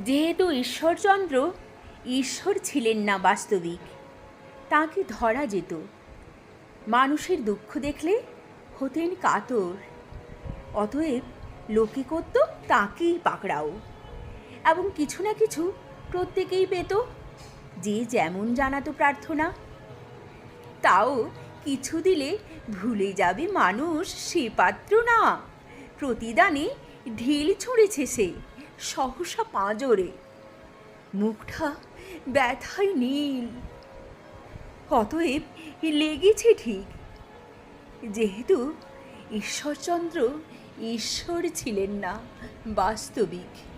যেহেতু ঈশ্বরচন্দ্র ঈশ্বর ছিলেন না বাস্তবিক, তাকে ধরা যেত। মানুষের দুঃখ দেখলে হতেন কাতর, অতএব লোকে করত তাকেই পাকড়াও এবং কিছু না কিছু প্রত্যেকেই পেত, যে যেমন জানাতো প্রার্থনা, তাও কিছু দিলে ভুলে যাবে মানুষ সে পাত্র না। প্রতিদানে ঢিল ছুঁড়েছে সে। সহসা পাঁজরে। মুখটা ব্যথায় নীল। অতএব লেগেছে ঠিক। যেহেতু ঈশ্বরচন্দ্র ঈশ্বর ছিলেন না বাস্তবিক।